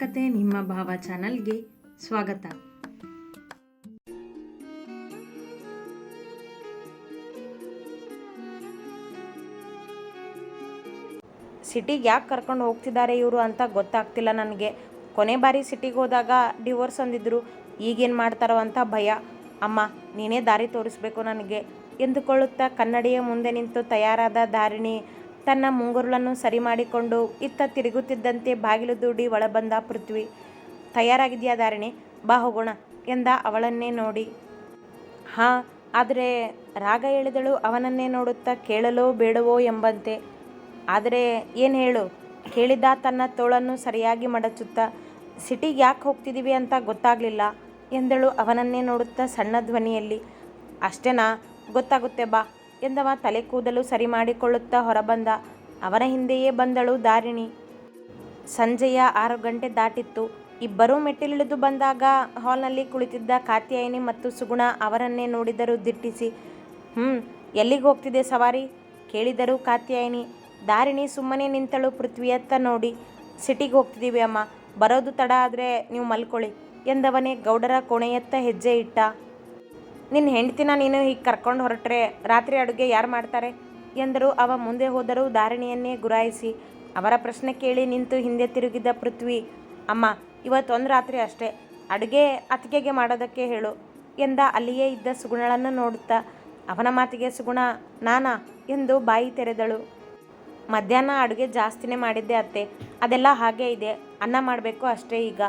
ಕತೆ ನಿಮ್ಮ ಭಾವ ಚಾನಲ್ಗೆ ಸ್ವಾಗತ. ಸಿಟಿಗೆ ಯಾಕೆ ಕರ್ಕೊಂಡು ಹೋಗ್ತಿದ್ದಾರೆ ಇವರು ಅಂತ ಗೊತ್ತಾಗ್ತಿಲ್ಲ ನನಗೆ. ಕೊನೆ ಬಾರಿ ಸಿಟಿಗೆ ಹೋದಾಗ ಡಿವೋರ್ಸ್ ಅಂದಿದ್ರು, ಈಗೇನು ಮಾಡ್ತಾರೋ ಅಂತ ಭಯ. ಅಮ್ಮ, ನೀನೇ ದಾರಿ ತೋರಿಸ್ಬೇಕು ನನಗೆ. ಎಂದುಕೊಳ್ಳುತ್ತಾ ಕನ್ನಡಿಯ ಮುಂದೆ ನಿಂತು ತಯಾರಾದ ದಾರಿಣಿ ತನ್ನ ಮುಂಗುರುಳನ್ನು ಸರಿ ಮಾಡಿಕೊಂಡು ಇತ್ತ ತಿರುಗುತ್ತಿದ್ದಂತೆ ಬಾಗಿಲು ದೂಡಿ ಒಳಬಂದ ಪೃಥ್ವಿ. ತಯಾರಾಗಿದೆಯಾ ಧಾರಣೆ? ಬಾ ಹೋಗೋಣ ಎಂದ ಅವಳನ್ನೇ ನೋಡಿ. ಹಾಂ, ಆದರೆ ರಾಗ ಎಳೆದಳು ಅವನನ್ನೇ ನೋಡುತ್ತಾ ಕೇಳಲೋ ಬೇಡವೋ ಎಂಬಂತೆ. ಆದರೆ ಏನು ಹೇಳು? ಕೇಳಿದ ತನ್ನ ತೋಳನ್ನು ಸರಿಯಾಗಿ ಮಡಚುತ್ತಾ, ಸಿಟಿಗೆ ಯಾಕೆ ಹೋಗ್ತಿದ್ದೀವಿ ಅಂತ ಗೊತ್ತಾಗಲಿಲ್ಲ ಎಂದಳು ಅವನನ್ನೇ ನೋಡುತ್ತಾ ಸಣ್ಣ ಧ್ವನಿಯಲ್ಲಿ. ಅಷ್ಟೇನಾ? ಗೊತ್ತಾಗುತ್ತೆ, ಬಾ. ಎಂದವ ತಲೆ ಕೂದಲು ಸರಿ ಮಾಡಿಕೊಳ್ಳುತ್ತಾ ಹೊರಬಂದ. ಅವನ ಹಿಂದೆಯೇ ಬಂದಳು ದಾರಿಣಿ. ಸಂಜೆಯ ಆರು ಗಂಟೆ ದಾಟಿತ್ತು. ಇಬ್ಬರೂ ಮೆಟ್ಟಿಲಿಳಿದು ಬಂದಾಗ ಹಾಲ್ನಲ್ಲಿ ಕುಳಿತಿದ್ದ ಕಾತ್ಯಾಯಿನಿ ಮತ್ತು ಸುಗುಣ ಅವರನ್ನೇ ನೋಡಿದರು ದಿಟ್ಟಿಸಿ ಹ್ಞೂ ಎಲ್ಲಿಗೆ ಹೋಗ್ತಿದೆ ಸವಾರಿ? ಕೇಳಿದರು ಕಾತ್ಯಾಯಿನಿ. ದಾರಿಣಿ ಸುಮ್ಮನೆ ನಿಂತಳು ಪೃಥ್ವಿಯತ್ತ ನೋಡಿ. ಸಿಟಿಗೆ ಹೋಗ್ತಿದ್ದೀವಿ ಅಮ್ಮ. ಬರೋದು ತಡ ಆದರೆ ನೀವು ಮಲ್ಕೊಳ್ಳಿ ಎಂದವನೇ ಗೌಡರ ಕೋಣೆಯತ್ತ ಹೆಜ್ಜೆ ಇಟ್ಟ. ನಿನ್ನ ಹೆಂಡ್ತಿನ ನೀನು ಹೀಗೆ ಕರ್ಕೊಂಡು ಹೊರಟ್ರೆ ರಾತ್ರಿ ಅಡುಗೆ ಯಾರು ಮಾಡ್ತಾರೆ? ಎಂದರು. ಅವ ಮುಂದೆ ಹೋದರೂ ಧಾರಣೆಯನ್ನೇ ಗುರಾಯಿಸಿ, ಅವರ ಪ್ರಶ್ನೆ ಕೇಳಿ ನಿಂತು ಹಿಂದೆ ತಿರುಗಿದ ಪೃಥ್ವಿ, ಅಮ್ಮ, ಇವತ್ತೊಂದು ರಾತ್ರಿ ಅಷ್ಟೇ, ಅಡುಗೆ ಅತ್ತಿಗೆಗೆ ಮಾಡೋದಕ್ಕೆ ಹೇಳು, ಎಂದ. ಅಲ್ಲಿಯೇ ಇದ್ದ ಸುಗುಣಳನ್ನು ನೋಡುತ್ತಾ, ಅವನ ಮಾತಿಗೆ ಸುಗುಣ, ನಾನಾ? ಎಂದು ಬಾಯಿ ತೆರೆದಳು. ಮಧ್ಯಾಹ್ನ ಅಡುಗೆ ಜಾಸ್ತಿನೇ ಮಾಡಿದ್ದೆ ಅತ್ತೆ, ಅದೆಲ್ಲ ಹಾಗೇ ಇದೆ, ಅನ್ನ ಮಾಡಬೇಕು ಅಷ್ಟೇ ಈಗ,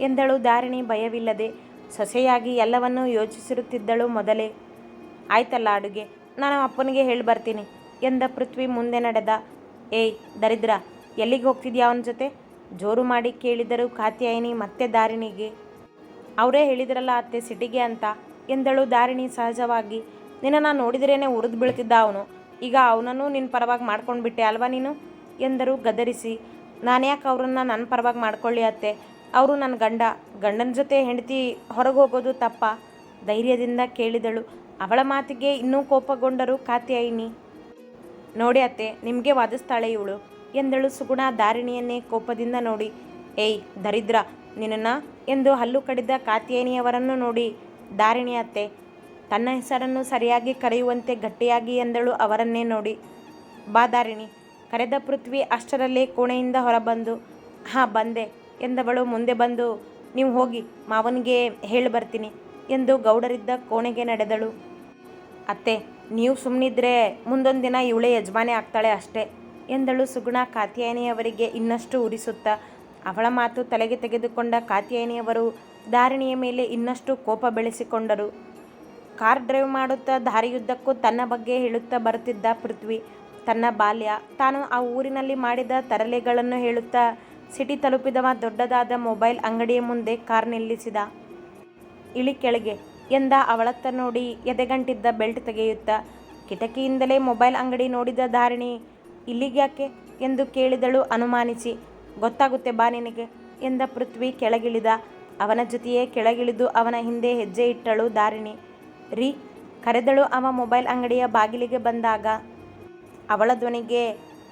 ಎಂದಳು ಧಾರಣಿ ಭಯವಿಲ್ಲದೆ. ಸೊಸೆಯಾಗಿ ಎಲ್ಲವನ್ನೂ ಯೋಚಿಸಿರುತ್ತಿದ್ದಳು ಮೊದಲೇ. ಆಯ್ತಲ್ಲ ಅಡುಗೆ, ನಾನು ಅಪ್ಪನಿಗೆ ಹೇಳಿ ಬರ್ತೀನಿ, ಎಂದ ಪೃಥ್ವಿ ಮುಂದೆ ನಡೆದ. ಏಯ್, ದರಿದ್ರ, ಎಲ್ಲಿಗೆ ಹೋಗ್ತಿದ್ಯಾ ಅವನ ಜೊತೆ? ಜೋರು ಮಾಡಿ ಕೇಳಿದರು ಕಾತ್ಯಾಯಿನಿ ಮತ್ತೆ ದಾರಿಣಿಗೆ. ಅವರೇ ಹೇಳಿದ್ರಲ್ಲ ಅತ್ತೆ ಸಿಟಿಗೆ ಅಂತ, ಎಂದಳು ದಾರಿಣಿ ಸಹಜವಾಗಿ. ನಿನ್ನನ್ನು ನೋಡಿದ್ರೇನೆ ಉರಿದು ಬೀಳ್ತಿದ್ದ ಅವನು, ಈಗ ಅವನನ್ನು ನಿನ್ನ ಪರವಾಗಿ ಮಾಡ್ಕೊಂಡು ಬಿಟ್ಟೆ ಅಲ್ವಾ ನೀನು? ಎಂದರು ಗದರಿಸಿ. ನಾನು ಯಾಕೆ ಅವರನ್ನು ನನ್ನ ಪರವಾಗಿ ಮಾಡ್ಕೊಳ್ಳಿ ಅತ್ತೆ ಅವರು ನನ್ನ ಗಂಡ. ಗಂಡನ ಜೊತೆ ಹೆಂಡತಿ ಹೊರಗೆ ಹೋಗೋದು ತಪ್ಪ. ಧೈರ್ಯದಿಂದ ಕೇಳಿದಳು. ಅವಳ ಮಾತಿಗೆ ಇನ್ನೂ ಕೋಪಗೊಂಡರು ಕಾತ್ಯಾಯಿನಿ ನೋಡಿ ಅತ್ತೆ, ನಿಮಗೆ ವಾದಿಸ್ತಾಳೆ ಇವಳು ಎಂದಳು ಸುಗುಣ ದಾರಿಣಿಯನ್ನೇ ಕೋಪದಿಂದ ನೋಡಿ. ಏಯ್, ದರಿದ್ರ ನಿನ್ನ ಎಂದು ಹಲ್ಲು ಕಡಿದ ಕಾತ್ಯಾಯಿನಿಯವರನ್ನು ನೋಡಿ. ದಾರಿಣಿ ಅತ್ತೆ, ತನ್ನ ಹೆಸರನ್ನು ಸರಿಯಾಗಿ ಕರೆಯುವಂತೆ ಗಟ್ಟಿಯಾಗಿ ಎಂದಳು ಅವರನ್ನೇ ನೋಡಿ. ಬಾ ದಾರಿಣಿ ಕರೆದ ಪೃಥ್ವಿ ಅಷ್ಟರಲ್ಲೇ ಕೋಣೆಯಿಂದ ಹೊರಬಂದು, ಹಾಂ, ಬಂದೆ. ಎಂದವಳು ಮುಂದೆ ಬಂದು, ನೀವು ಹೋಗಿ, ಮಾವನಿಗೆ ಹೇಳಿ ಬರ್ತೀನಿ ಎಂದು ಗೌಡರಿದ್ದ ಕೋಣೆಗೆ ನಡೆದಳು. ಅತ್ತೆ, ನೀವು ಸುಮ್ಮನಿದ್ರೆ ಮುಂದೊಂದು ದಿನ ಇವಳೇ ಯಜಮಾನೆ ಆಗ್ತಾಳೆ ಅಷ್ಟೇ ಎಂದಳು ಸುಗುಣ ಕಾತ್ಯಾಯನಿಯವರಿಗೆ ಇನ್ನಷ್ಟು ಉರಿಸುತ್ತಾ. ಅವಳ ಮಾತು ತಲೆಗೆ ತೆಗೆದುಕೊಂಡ ಕಾತ್ಯಾಯನಿಯವರು ಧಾರಣಿಯ ಮೇಲೆ ಇನ್ನಷ್ಟು ಕೋಪ ಬೆಳೆಸಿಕೊಂಡರು. ಕಾರ್ ಡ್ರೈವ್ ಮಾಡುತ್ತಾ ದಾರಿಯುದ್ದಕ್ಕೂ ತನ್ನ ಬಗ್ಗೆ ಹೇಳುತ್ತಾ ಬರುತ್ತಿದ್ದ ಪೃಥ್ವಿ, ತನ್ನ ಬಾಲ್ಯ, ತಾನು ಆ ಊರಿನಲ್ಲಿ ಮಾಡಿದ ತರಲೆಗಳನ್ನು ಹೇಳುತ್ತಾ ಸಿಟಿ ತಲುಪಿದವ ದೊಡ್ಡದಾದ ಮೊಬೈಲ್ ಅಂಗಡಿಯ ಮುಂದೆ ಕಾರ್ ನಿಲ್ಲಿಸಿದ. ಇಳಿ ಕೆಳಗೆ, ಎಂದ ಅವಳತ್ತ ನೋಡಿ ಎದೆಗಂಟಿದ್ದ ಬೆಲ್ಟ್ ತೆಗೆಯುತ್ತ, ಕಿಟಕಿಯಿಂದಲೇ ಮೊಬೈಲ್ ಅಂಗಡಿ ನೋಡಿದ ಧಾರಿಣಿ, ಇಲ್ಲಿಗ್ಯಾಕೆ ಎಂದು ಕೇಳಿದಳು ಅನುಮಾನಿಸಿ, ಗೊತ್ತಾಗುತ್ತೆ ಬಾ ನಿನಗೆ ಎಂದ ಪೃಥ್ವಿ ಕೆಳಗಿಳಿದ. ಅವನ ಜೊತೆಯೇ ಕೆಳಗಿಳಿದು ಅವನ ಹಿಂದೆ ಹೆಜ್ಜೆ ಇಟ್ಟಳು ದಾರಿಣಿ ರೀ, ಕರೆದಳು ಅವ ಮೊಬೈಲ್ ಅಂಗಡಿಯ ಬಾಗಿಲಿಗೆ ಬಂದಾಗ. ಅವಳ ಧ್ವನಿಗೆ,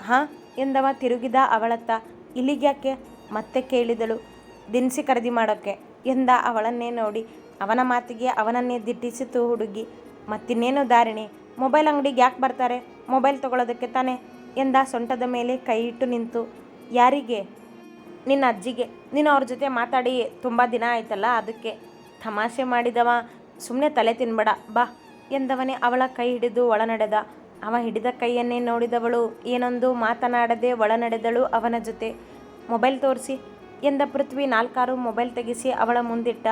ಹಾಂ ಎಂದವ ತಿರುಗಿದ ಅವಳತ್ತ ಇಲ್ಲಿಗ್ಯಾಕೆ? ಮತ್ತೆ ಕೇಳಿದಳು. ದಿನಸಿ ಖರೀದಿ ಮಾಡೋಕ್ಕೆ ಎಂದ ಅವಳನ್ನೇ ನೋಡಿ. ಅವನ ಮಾತಿಗೆ ಅವನನ್ನೇ ದಿಟ್ಟಿಸಿತು ಹುಡುಗಿ. ಮತ್ತಿನ್ನೇನು ದಾರಿಣಿ ಮೊಬೈಲ್ ಅಂಗಡಿಗೆ ಯಾಕೆ ಬರ್ತಾರೆ? ಮೊಬೈಲ್ ತಗೊಳ್ಳೋದಕ್ಕೆ ತಾನೆ? ಎಂದ ಸೊಂಟದ ಮೇಲೆ ಕೈ ಇಟ್ಟು ನಿಂತು. ಯಾರಿಗೆ? ನಿನ್ನ ಅಜ್ಜಿಗೆ. ನೀನು ಅವ್ರ ಜೊತೆ ಮಾತಾಡಿ ತುಂಬ ದಿನ ಆಯ್ತಲ್ಲ ಅದಕ್ಕೆ. ತಮಾಷೆ ಮಾಡಿದವ. ಸುಮ್ಮನೆ ತಲೆ ತಿನ್ಬೇಡ. ಬಾ ಎಂದವನೇ ಅವಳ ಕೈ ಹಿಡಿದು ಒಳನಡೆದ. ಅವ ಹಿಡಿದ ಕೈಯನ್ನೇ ನೋಡಿದವಳು, ಏನೊಂದು ಮಾತನಾಡದೆ ಒಳನಡೆದಳು ಅವನ ಜೊತೆ. ಮೊಬೈಲ್ ತೋರಿಸಿ ಎಂದ ಪೃಥ್ವಿ ನಾಲ್ಕಾರು ಮೊಬೈಲ್ ತೆಗೆಸಿ ಅವಳ ಮುಂದಿಟ್ಟ.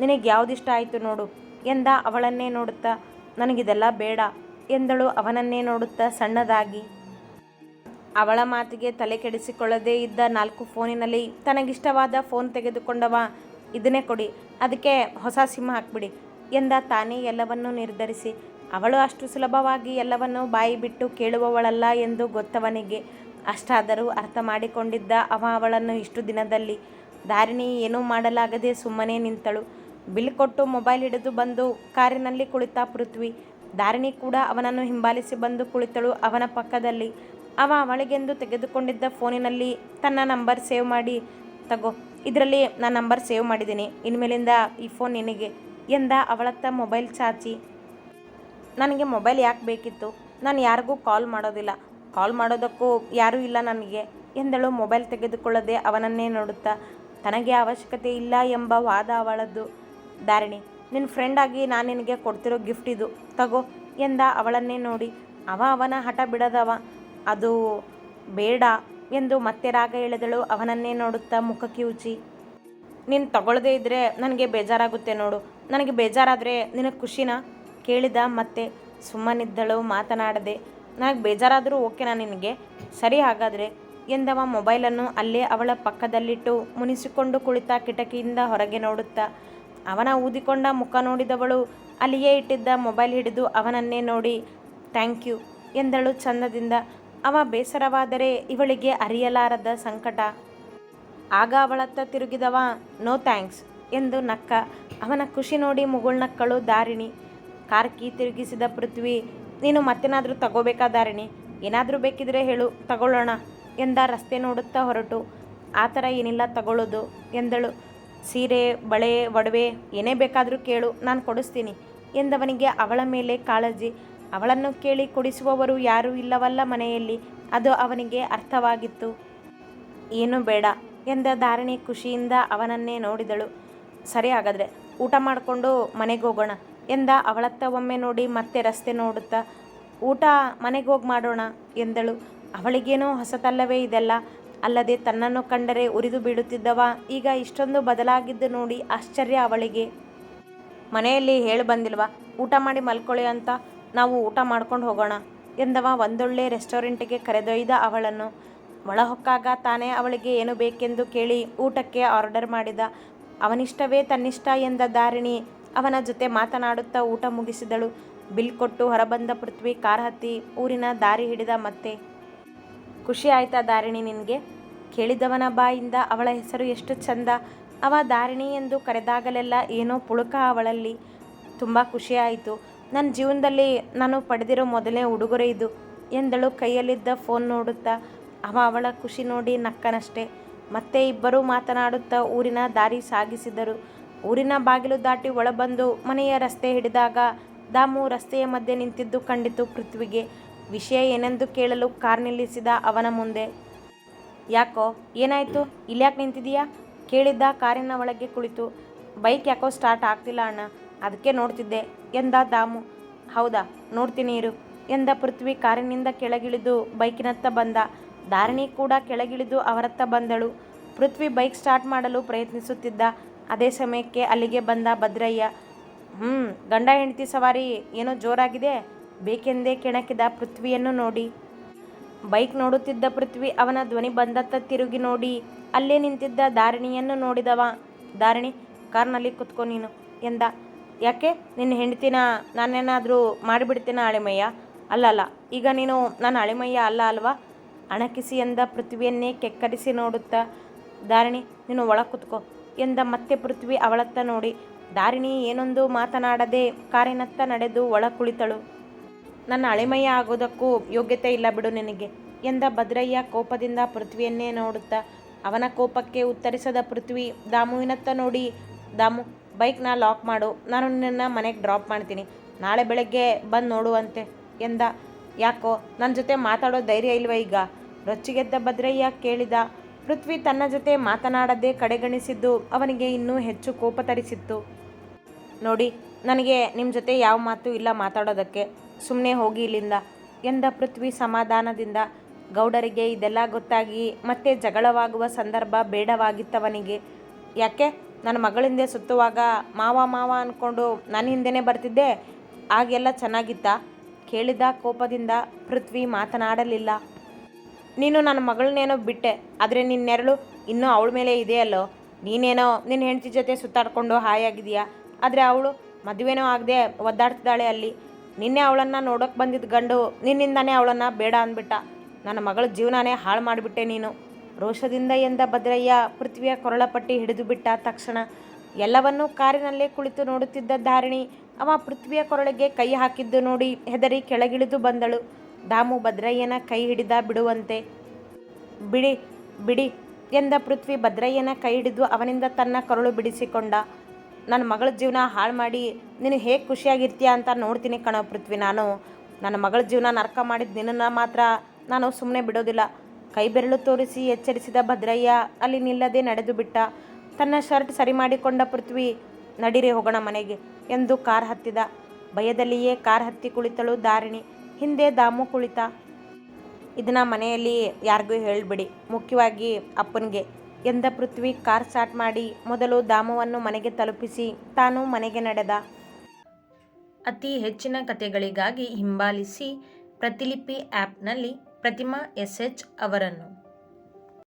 ನಿನಗೆ ಯಾವುದಿಷ್ಟ ಆಯಿತು ನೋಡು, ಎಂದ ಅವಳನ್ನೇ ನೋಡುತ್ತಾ. ನನಗಿದೆಲ್ಲ ಬೇಡ, ಎಂದಳು ಅವನನ್ನೇ ನೋಡುತ್ತಾ ಸಣ್ಣದಾಗಿ. ಅವಳ ಮಾತಿಗೆ ತಲೆ ಕೆಡಿಸಿಕೊಳ್ಳದೇ ಇದ್ದ ನಾಲ್ಕು ಫೋನಿನಲ್ಲಿ, ತನಗಿಷ್ಟವಾದ ಫೋನ್ ತೆಗೆದುಕೊಂಡವ, ಇದನ್ನೇ ಕೊಡಿ, ಅದಕ್ಕೆ ಹೊಸ ಸಿಮ್ ಹಾಕ್ಬಿಡಿ, ಎಂದ ತಾನೇ ಎಲ್ಲವನ್ನೂ ನಿರ್ಧರಿಸಿ. ಅವಳು ಅಷ್ಟು ಸುಲಭವಾಗಿ ಎಲ್ಲವನ್ನು ಬಾಯಿ ಬಿಟ್ಟು ಕೇಳುವವಳಲ್ಲ ಎಂದು ಗೊತ್ತವನಿಗೆ ಅಷ್ಟಾದರೂ ಅರ್ಥ ಮಾಡಿಕೊಂಡಿದ್ದ ಅವ ಅವಳನ್ನು ಇಷ್ಟು ದಿನದಲ್ಲಿ, ದಾರಿಣಿ, ಏನೂ ಮಾಡಲಾಗದೆ ಸುಮ್ಮನೆ ನಿಂತಳು. ಬಿಲ್ ಕೊಟ್ಟು ಮೊಬೈಲ್ ಹಿಡಿದು ಬಂದು ಕಾರಿನಲ್ಲಿ ಕುಳಿತ ಪೃಥ್ವಿ. ದಾರಿಣಿ ಕೂಡ ಅವನನ್ನು ಹಿಂಬಾಲಿಸಿ ಬಂದು ಕುಳಿತಳು ಅವನ ಪಕ್ಕದಲ್ಲಿ. ಅವ ಅವಳಿಗೆಂದು ತೆಗೆದುಕೊಂಡಿದ್ದ ಫೋನಿನಲ್ಲಿ, ತನ್ನ ನಂಬರ್ ಸೇವ್ ಮಾಡಿ, ತಗೋ. ಇದರಲ್ಲಿ ನಾನು ನಂಬರ್ ಸೇವ್ ಮಾಡಿದ್ದೀನಿ. ಇನ್ಮೇಲಿಂದ ಈ ಫೋನ್ ನಿನಗೆ ಎಂದ ಅವಳತ್ತ ಮೊಬೈಲ್ ಚಾಚಿ. ನನಗೆ ಮೊಬೈಲ್ ಯಾಕೆ ಬೇಕಿತ್ತು? ನಾನು ಯಾರಿಗೂ ಕಾಲ್ ಮಾಡೋದಿಲ್ಲ. ಕಾಲ್ ಮಾಡೋದಕ್ಕೂ ಯಾರೂ ಇಲ್ಲ ನನಗೆ. ಎಂದಳು ಮೊಬೈಲ್ ತೆಗೆದುಕೊಳ್ಳದೆ ಅವನನ್ನೇ ನೋಡುತ್ತಾ. ತನಗೆ ಅವಶ್ಯಕತೆ ಇಲ್ಲ ಎಂಬ ವಾದ ಅವಳದ್ದು. ಧಾರಣಿ ನಿನ್ನ ಫ್ರೆಂಡಾಗಿ ನಾನು ನಿನಗೆ ಕೊಡ್ತಿರೋ ಗಿಫ್ಟ್ ಇದು. ತಗೋ ಎಂದ ಅವಳನ್ನೇ ನೋಡಿ. ಅವ ಅವನ ಹಠ ಬಿಡದವ. ಅದು ಬೇಡ ಎಂದು ಮತ್ತೆ ರಾಗ ಎಳೆದಳು ಅವನನ್ನೇ ನೋಡುತ್ತಾ ಮುಖ ಕಿವುಚಿ ನೀನು ತಗೊಳ್ಳದೇ ಇದ್ದರೆ ನನಗೆ ಬೇಜಾರಾಗುತ್ತೆ ನೋಡು. ನನಗೆ ಬೇಜಾರಾದರೆ ನಿನಗೆ ಖುಷಿನಾ? ಕೇಳಿದ ಮತ್ತೆ ಸುಮ್ಮನಿದ್ದಳು, ಮಾತನಾಡದೆ ನನಗೆ ಬೇಜಾರಾದರೂ ಓಕೆನಾ ನಿನಗೆ? ಸರಿ ಹಾಗಾದರೆ, ಎಂದವ ಮೊಬೈಲನ್ನು ಅಲ್ಲೇ ಅವಳ ಪಕ್ಕದಲ್ಲಿಟ್ಟು ಮುನಿಸಿಕೊಂಡು ಕುಳಿತ ಕಿಟಕಿಯಿಂದ ಹೊರಗೆ ನೋಡುತ್ತಾ. ಅವನ ಊದಿಕೊಂಡ ಮುಖ ನೋಡಿದವಳು ಅಲ್ಲಿಯೇ ಇಟ್ಟಿದ್ದ ಮೊಬೈಲ್ ಹಿಡಿದು ಅವನನ್ನೇ ನೋಡಿ, ಥ್ಯಾಂಕ್ ಯು, ಎಂದಳು ಚಂದದಿಂದ. ಅವ ಬೇಸರವಾದರೆ ಇವಳಿಗೆ ಅರಿಯಲಾರದ ಸಂಕಟ. ಆಗ ಅವಳತ್ತ ತಿರುಗಿದವ, ನೋ ಥ್ಯಾಂಕ್ಸ್, ಎಂದು ನಕ್ಕ. ಅವನ ಖುಷಿ ನೋಡಿ ಮುಗುಳ್ನಕ್ಕಳು ದಾರಿಣಿ. ಕಾರ್ ಕೀ ತಿರುಗಿಸಿದ ಪೃಥ್ವಿ, ನೀನು ಮತ್ತೇನಾದರೂ ತಗೋಬೇಕಾದಾರಣಿ ಏನಾದರೂ ಬೇಕಿದ್ರೆ ಹೇಳು, ತಗೊಳ್ಳೋಣ ಎಂದ ರಸ್ತೆ ನೋಡುತ್ತಾ ಹೊರಟು. ಆ ಥರ ಏನಿಲ್ಲ, ತಗೊಳ್ಳೋದು ಎಂದಳು. ಸೀರೆ, ಬಳೆ, ಒಡವೆ, ಏನೇ ಬೇಕಾದರೂ ಕೇಳು, ನಾನು ಕೊಡಿಸ್ತೀನಿ ಎಂದವನಿಗೆ ಅವಳ ಮೇಲೆ ಕಾಳಜಿ. ಅವಳನ್ನು ಕೇಳಿ ಕೊಡಿಸುವವರು ಯಾರೂ ಇಲ್ಲವಲ್ಲ ಮನೆಯಲ್ಲಿ, ಅದು ಅವನಿಗೆ ಅರ್ಥವಾಗಿತ್ತು. ಏನು ಬೇಡ ಎಂದ ಧಾರಣೆ ಖುಷಿಯಿಂದ ಅವನನ್ನೇ ನೋಡಿದಳು. ಸರಿ ಹಾಗಾದರೆ, ಊಟ ಮಾಡಿಕೊಂಡು ಮನೆಗೆ ಹೋಗೋಣ. ಎಂದ ಅವಳತ್ತ ಒಮ್ಮೆ ನೋಡಿ ಮತ್ತೆ ರಸ್ತೆ ನೋಡುತ್ತಾ, ಊಟ ಮನೆಗೆ ಹೋಗಿ ಮಾಡೋಣ, ಎಂದಳು. ಅವಳಿಗೇನೋ ಹೊಸತಲ್ಲವೇ ಇದೆಲ್ಲ. ಅಲ್ಲದೆ ತನ್ನನ್ನು ಕಂಡರೆ ಉರಿದು ಬೀಳುತ್ತಿದ್ದವ. ಈಗ ಇಷ್ಟೊಂದು ಬದಲಾಗಿದ್ದು ನೋಡಿ ಆಶ್ಚರ್ಯ ಅವಳಿಗೆ. ಮನೆಯಲ್ಲಿ ಹೇಳಿ ಬಂದಿಲ್ವ, ಊಟ ಮಾಡಿ ಮಲ್ಕೊಳ್ಳಿ ಅಂತ. ನಾವು ಊಟ ಮಾಡ್ಕೊಂಡು ಹೋಗೋಣ, ಎಂದವ ಒಂದೊಳ್ಳೆ ರೆಸ್ಟೋರೆಂಟಿಗೆ ಕರೆದೊಯ್ದ ಅವಳನ್ನು. ಒಳಹೊಕ್ಕಾಗ ತಾನೇ ಅವಳಿಗೆ ಏನು ಬೇಕೆಂದು ಕೇಳಿ ಊಟಕ್ಕೆ ಆರ್ಡರ್ ಮಾಡಿದ. ಅವನಿಷ್ಟವೇ ತನ್ನಿಷ್ಟ ಎಂದ ದಾರಿಣಿ. ಅವನ ಜೊತೆ ಮಾತನಾಡುತ್ತಾ ಊಟ ಮುಗಿಸಿದಳು. ಬಿಲ್ ಕೊಟ್ಟು ಹೊರಬಂದ ಪೃಥ್ವಿ ಕಾರ್ ಹತ್ತಿ ಊರಿನ ದಾರಿ ಹಿಡಿದ ಮತ್ತೆ, ಖುಷಿ ಆಯ್ತಾ ದಾರಿಣಿ ನಿನಗೆ? ಕೇಳಿದವನ ಬಾಯಿಂದ ಅವಳ ಹೆಸರು ಎಷ್ಟು ಚಂದ. ಅವ ದಾರಿಣಿ ಎಂದು ಕರೆದಾಗಲೆಲ್ಲ ಏನೋ ಪುಳುಕ ಅವಳಲ್ಲಿ. ತುಂಬ ಖುಷಿಯಾಯಿತು ನನ್ನ ಜೀವನದಲ್ಲಿ ನಾನು ಪಡೆದಿರೋ ಮೊದಲೇ ಉಡುಗೊರೆ ಇದು, ಎಂದಳು ಕೈಯಲ್ಲಿದ್ದ ಫೋನ್ ನೋಡುತ್ತಾ. ಅವ ಅವಳ ಖುಷಿ ನೋಡಿ ನಕ್ಕನಷ್ಟೆ. ಮತ್ತೆ ಇಬ್ಬರೂ ಮಾತನಾಡುತ್ತಾ ಊರಿನ ದಾರಿ ಸಾಗಿಸಿದರು. ಊರಿನ ಬಾಗಿಲು ದಾಟಿ ಒಳಬಂದು ಮನೆಯ ರಸ್ತೆ ಹಿಡಿದಾಗ ದಾಮು ರಸ್ತೆಯ ಮಧ್ಯೆ ನಿಂತಿದ್ದು ಕಂಡಿತು ಪೃಥ್ವಿಗೆ. ವಿಷಯ ಏನೆಂದು ಕೇಳಲು ಕಾರ್ ನಿಲ್ಲಿಸಿದ ಅವನ ಮುಂದೆ. ಯಾಕೋ, ಏನಾಯಿತು? ಇಲ್ಯಾಕೆ ನಿಂತಿದೀಯಾ? ಕೇಳಿದ್ದ ಕಾರಿನ ಒಳಗೆ ಕುಳಿತು. ಬೈಕ್ ಯಾಕೋ ಸ್ಟಾರ್ಟ್ ಆಗ್ತಿಲ್ಲ ಅಣ್ಣ. ಅದಕ್ಕೆ ನೋಡ್ತಿದ್ದೆ ಎಂದ ದಾಮು. ಹೌದಾ, ನೋಡ್ತೀನಿ ಇರು ಎಂದ ಪೃಥ್ವಿ ಕಾರಿನಿಂದ ಕೆಳಗಿಳಿದು ಬೈಕಿನತ್ತ ಬಂದ. ಧಾರಣಿ ಕೂಡ ಕೆಳಗಿಳಿದು ಅವರತ್ತ ಬಂದಳು. ಪೃಥ್ವಿ ಬೈಕ್ ಸ್ಟಾರ್ಟ್ ಮಾಡಲು ಪ್ರಯತ್ನಿಸುತ್ತಿದ್ದ ಅದೇ ಸಮಯಕ್ಕೆ ಅಲ್ಲಿಗೆ ಬಂದ ಭದ್ರಯ್ಯ ಹ್ಞೂ ಗಂಡ ಹೆಂಡತಿ ಸವಾರಿ ಏನೋ ಜೋರಾಗಿದೆ? ಬೇಕೆಂದೇ ಕೆಣಕಿದ ಪೃಥ್ವಿಯನ್ನು ನೋಡಿ. ಬೈಕ್ ನೋಡುತ್ತಿದ್ದ ಪೃಥ್ವಿ ಅವನ ಧ್ವನಿ ಬಂದತ್ತ ತಿರುಗಿ ನೋಡಿ. ಅಲ್ಲೇ ನಿಂತಿದ್ದ ದಾರಿಣಿಯನ್ನು ನೋಡಿದವ. ದಾರಿಣಿ ಕಾರ್ನಲ್ಲಿ ಕುತ್ಕೊ ನೀನು ಎಂದ. ಯಾಕೆ? ನಿನ್ನ ಹೆಂಡತಿನ ನಾನೇನಾದರೂ ಮಾಡಿಬಿಡ್ತೀನ ಅಳಿಮಯ್ಯ? ಅಲ್ಲಲ್ಲ ಅಲ್ಲ, ಈಗ ನೀನು ನಾನು ಅಳಿಮಯ್ಯ ಅಲ್ಲ ಅಲ್ವಾ? ಅಣಕಿಸಿ ಎಂದ ಪೃಥ್ವಿಯನ್ನೇ ಕೆಕ್ಕರಿಸಿ ನೋಡುತ್ತಾ ದಾರಿಣಿ ನೀನು ಒಳ ಕುತ್ಕೋ ಎಂದ ಮತ್ತೆ ಪೃಥ್ವಿ ಅವಳತ್ತ ನೋಡಿ. ದಾರಿಣಿ ಏನೊಂದು ಮಾತನಾಡದೆ ಕಾರಿನತ್ತ ನಡೆದು ಒಳ ಕುಳಿತಳು. ನನ್ನ ಅಳಿಮಯ್ಯ ಆಗೋದಕ್ಕೂ ಯೋಗ್ಯತೆ ಇಲ್ಲ ಬಿಡು ನಿನಗೆ ಎಂದ ಭದ್ರಯ್ಯ ಕೋಪದಿಂದ ಪೃಥ್ವಿಯನ್ನೇ ನೋಡುತ್ತಾ. ಅವನ ಕೋಪಕ್ಕೆ ಉತ್ತರಿಸದ ಪೃಥ್ವಿ, ದಾಮುವಿನತ್ತ ನೋಡಿ, ದಾಮು ಬೈಕ್ನ ಲಾಕ್ ಮಾಡು, ನಾನು ನಿನ್ನ ಮನೆಗೆ ಡ್ರಾಪ್ ಮಾಡ್ತೀನಿ, ನಾಳೆ ಬೆಳಗ್ಗೆ ಬಂದು ನೋಡುವಂತೆ ಎಂದ. ಯಾಕೋ ನನ್ನ ಜೊತೆ ಮಾತಾಡೋ ಧೈರ್ಯ ಇಲ್ವ ಈಗ? ರೊಚ್ಚಿಗೆದ್ದ ಭದ್ರಯ್ಯ ಕೇಳಿದ. ಪೃಥ್ವಿ ತನ್ನ ಜೊತೆ ಮಾತನಾಡದೆ ಕಡೆಗಣಿಸಿದ್ದು ಅವನಿಗೆ ಇನ್ನೂ ಹೆಚ್ಚು ಕೋಪ ತರಿಸಿತ್ತು. ನೋಡಿ, ನನಗೆ ನಿಮ್ಮ ಜೊತೆ ಯಾವ ಮಾತು ಇಲ್ಲ ಮಾತಾಡೋದಕ್ಕೆ. ಸುಮ್ಮನೆ ಹೋಗಿ ಇಲ್ಲಿಂದ, ಎಂದ ಪೃಥ್ವಿ ಸಮಾಧಾನದಿಂದ. ಗೌಡರಿಗೆ ಇದೆಲ್ಲ ಗೊತ್ತಾಗಿ ಮತ್ತೆ ಜಗಳವಾಗುವ ಸಂದರ್ಭ ಬೇಡವಾಗಿತ್ತವನಿಗೆ. ಯಾಕೆ? ನನ್ನ ಮಗಳಿಂದೆ ಸುತ್ತುವಾಗ ಮಾವ ಮಾವ ಅಂದ್ಕೊಂಡು ನನ್ನ ಹಿಂದೆನೇ ಬರ್ತಿದ್ದೆ. ಆಗೆಲ್ಲ ಚೆನ್ನಾಗಿತ್ತ? ಕೇಳಿದ ಕೋಪದಿಂದ ಪೃಥ್ವಿ ಮಾತನಾಡಲಿಲ್ಲ. ನೀನು ನನ್ನ ಮಗಳನ್ನೇನೋ ಬಿಟ್ಟೆ, ಆದರೆ ನಿನ್ನ ನೆರಳು ಇನ್ನೂ ಅವಳ ಮೇಲೆ ಇದೆಯಲ್ಲೋ ನೀನೇನೋ ನಿನ್ನ ಹೆಂಡತಿ ಜೊತೆ ಸುತ್ತಾಡ್ಕೊಂಡು ಹಾಯಾಗಿದೆಯಾ ಆದರೆ ಅವಳು ಮದುವೆನೋ ಆಗದೆ ಒದ್ದಾಡ್ತಿದ್ದಾಳೆ ಅಲ್ಲಿ. ನಿನ್ನೆ ಅವಳನ್ನು ನೋಡೋಕೆ ಬಂದಿದ್ದ ಗಂಡು ನಿನ್ನಿಂದಾನೇ ಅವಳನ್ನು ಬೇಡ ಅಂದ್ಬಿಟ್ಟ. ನನ್ನ ಮಗಳ ಜೀವನನೇ ಹಾಳು ಮಾಡಿಬಿಟ್ಟೆ ನೀನು. ರೋಷದಿಂದ ಎಂದ ಭದ್ರಯ್ಯ ಪೃಥ್ವಿಯ ಕೊರಳಪಟ್ಟಿ ಹಿಡಿದು ಬಿಟ್ಟ ತಕ್ಷಣ ಎಲ್ಲವನ್ನೂ ಕಾರಿನಲ್ಲೇ ಕುಳಿತು ನೋಡುತ್ತಿದ್ದ ಧಾರಿಣಿ, ಅವ ಪೃಥ್ವಿಯ ಕೊರಳಿಗೆ ಕೈ ಹಾಕಿದ್ದು ನೋಡಿ ಹೆದರಿ ಕೆಳಗಿಳಿದು ಬಂದಳು. ದಾಮು ಭದ್ರಯ್ಯನ ಕೈ ಹಿಡಿದ ಬಿಡುವಂತೆ. ಬಿಡಿ ಬಿಡಿ, ಎಂದ ಪೃಥ್ವಿ ಭದ್ರಯ್ಯನ ಕೈ ಹಿಡಿದು ಅವನಿಂದ ತನ್ನ ಕರುಳು ಬಿಡಿಸಿಕೊಂಡ. ನನ್ನ ಮಗಳ ಜೀವನ ಹಾಳು ಮಾಡಿ ನೀನು ಹೇಗೆ ಖುಷಿಯಾಗಿರ್ತೀಯ ಅಂತ ನೋಡ್ತೀನಿ ಕಣೋ ಪೃಥ್ವಿ ನಾನು. ನನ್ನ ಮಗಳ ಜೀವನ ನರಕ ಮಾಡಿದ ನಿನ್ನನ್ನು ಮಾತ್ರ ನಾನು ಸುಮ್ಮನೆ ಬಿಡೋದಿಲ್ಲ. ಕೈ ಬೆರಳು ತೋರಿಸಿ ಎಚ್ಚರಿಸಿದ ಭದ್ರಯ್ಯ ಅಲ್ಲಿ ನಿಲ್ಲದೆ ನಡೆದು ಬಿಟ್ಟ. ತನ್ನ ಶರ್ಟ್ ಸರಿ ಮಾಡಿಕೊಂಡ ಪೃಥ್ವಿ, ನಡಿರಿ ಹೋಗೋಣ ಮನೆಗೆ, ಎಂದು ಕಾರ್ ಹತ್ತಿದ. ಭಯದಲ್ಲಿಯೇ ಕಾರ್ ಹತ್ತಿ ಕುಳಿತಳು ದಾರಿಣಿ. ಹಿಂದೆ ದಾಮು ಕುಳಿತ. ಇದನ್ನ ಮನೆಯಲ್ಲಿ ಯಾರಿಗೂ ಹೇಳಿಬಿಡಿ. ಮುಖ್ಯವಾಗಿ ಅಪ್ಪನಿಗೆ. ಎಂದ ಪೃಥ್ವಿ ಕಾರ್ ಸ್ಟಾರ್ಟ್ ಮಾಡಿ ಮೊದಲು ದಾಮುವನ್ನು ಮನೆಗೆ ತಲುಪಿಸಿ ತಾನು ಮನೆಗೆ ನಡೆದ. ಅತಿ ಹೆಚ್ಚಿನ ಕಥೆಗಳಿಗಾಗಿ ಹಿಂಬಾಲಿಸಿ ಪ್ರತಿಲಿಪಿ ಆ್ಯಪ್ನಲ್ಲಿ ಪ್ರತಿಮಾ ಎಸ್ ಎಚ್ ಅವರನ್ನು.